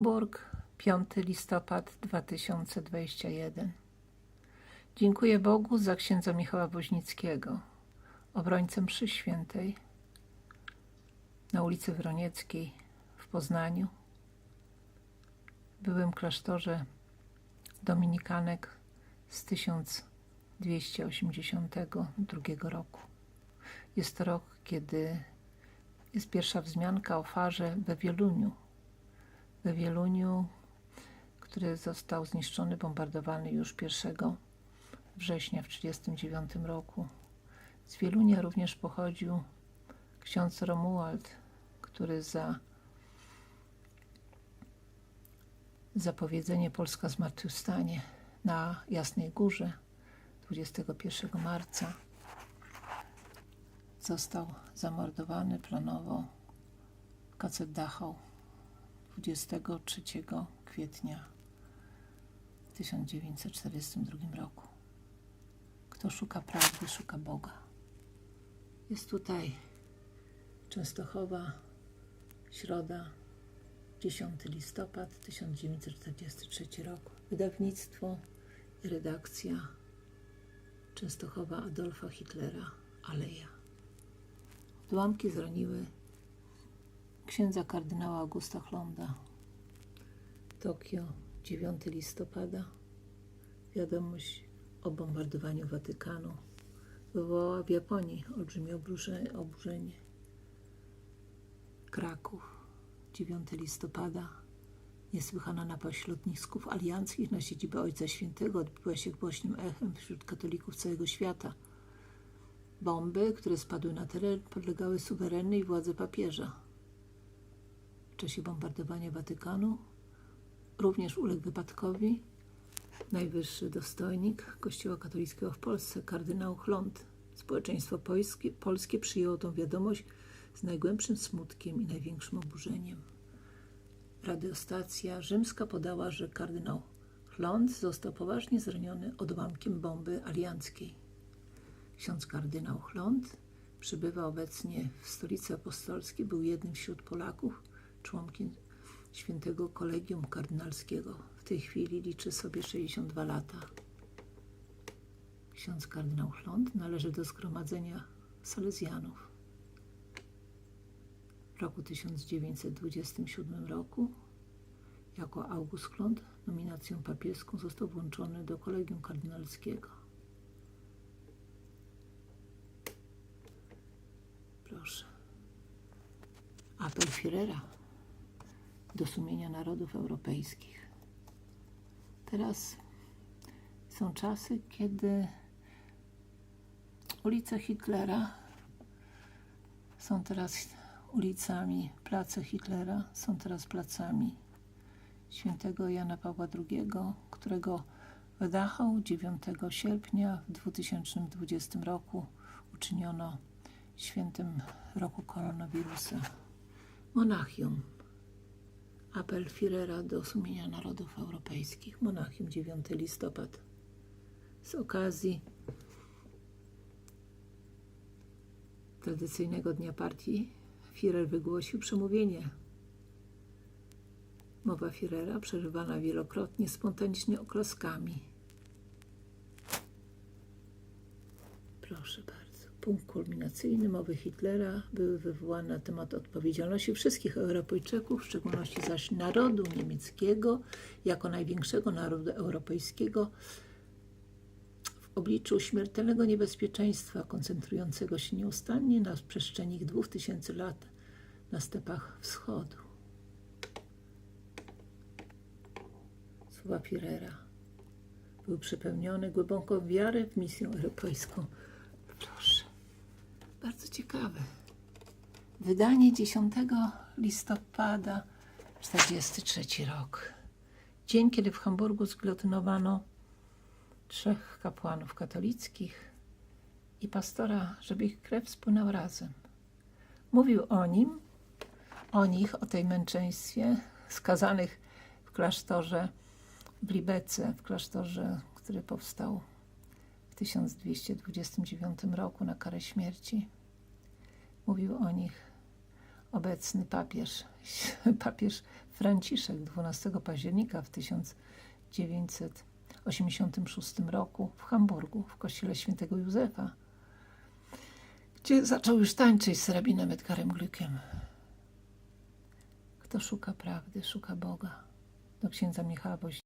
Burg, 5 listopad 2021. Dziękuję Bogu za księdza Michała Woźnickiego, obrońcę mszy świętej na ulicy Wronieckiej w Poznaniu. Byłem w klasztorze Dominikanek z 1282 roku. Jest to rok, kiedy jest pierwsza wzmianka o farze we Wieluniu, we Wieluniu, który został zniszczony, bombardowany już 1 września w 1939 roku. Z Wielunia również pochodził ksiądz Romuald, który za zapowiedzenie Polska zmartwychwstanie na Jasnej Górze 21 marca został zamordowany planowo w KC Dachau 23 kwietnia 1942 roku. Kto szuka prawdy, szuka Boga. Jest tutaj Częstochowa, środa, 10 listopad 1943 roku. Wydawnictwo i redakcja Częstochowa Adolfa Hitlera, Aleja. Odłamki zraniły księdza kardynała Augusta Chlonda. Tokio, 9 listopada. Wiadomość o bombardowaniu Watykanu wywołała w Japonii olbrzymie oburzenie. Kraków, 9 listopada. Niesłychana napaść lotnisków alianckich na siedzibę Ojca Świętego odbiła się głośnym echem wśród katolików całego świata. Bomby, które spadły na teren, podlegały suwerennej władzy papieża. Czasie bombardowania Watykanu również uległ wypadkowi najwyższy dostojnik Kościoła katolickiego w Polsce, kardynał Chląd. Społeczeństwo polskie, polskie przyjęło tą wiadomość z najgłębszym smutkiem i największym oburzeniem. Radiostacja rzymska podała, że kardynał Chląd został poważnie zraniony odłamkiem bomby alianckiej. Ksiądz kardynał Chląd przybywa obecnie w stolicy apostolskiej, był jednym wśród Polaków, członkiem świętego kolegium kardynalskiego. W tej chwili liczy sobie 62 lata. Ksiądz kardynał Chląd należy do zgromadzenia Salezjanów. W roku 1927 roku jako August Chląd nominacją papieską został włączony do kolegium kardynalskiego. Proszę. Apel Führera do sumienia narodów europejskich. Teraz są czasy, kiedy ulice Hitlera są teraz ulicami, place Hitlera są teraz placami świętego Jana Pawła II, którego w Dachau 9 sierpnia w 2020 roku uczyniono świętym roku koronawirusa. Monachium. Apel Führera do sumienia narodów europejskich. Monachium 9 listopad. Z okazji tradycyjnego dnia partii Führer wygłosił przemówienie. Mowa Führera przerywana wielokrotnie spontanicznie oklaskami. Proszę bardzo. Punkt kulminacyjny mowy Hitlera były wywołane na temat odpowiedzialności wszystkich Europejczyków, w szczególności zaś narodu niemieckiego, jako największego narodu europejskiego, w obliczu śmiertelnego niebezpieczeństwa koncentrującego się nieustannie na przestrzeni dwóch tysięcy lat na stepach wschodu. Słowa Führera były przepełnione głęboką wiarę w misję europejską. Bardzo ciekawe. Wydanie 10 listopada 43 rok. Dzień, kiedy w Hamburgu zgilotynowano trzech kapłanów katolickich i pastora, żeby ich krew spłynęła razem. Mówił o nim, o nich, o tej męczeństwie skazanych w klasztorze w Libece, w klasztorze, który powstał 1229 roku na karę śmierci. Mówił o nich obecny papież, papież Franciszek 12 października w 1986 roku w Hamburgu w kościele świętego Józefa, gdzie zaczął już tańczyć z rabinem Edgarem Glückem. Kto szuka prawdy, szuka Boga. Do księdza Michała Woź